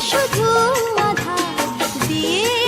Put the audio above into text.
শুধু আধার দিয়ে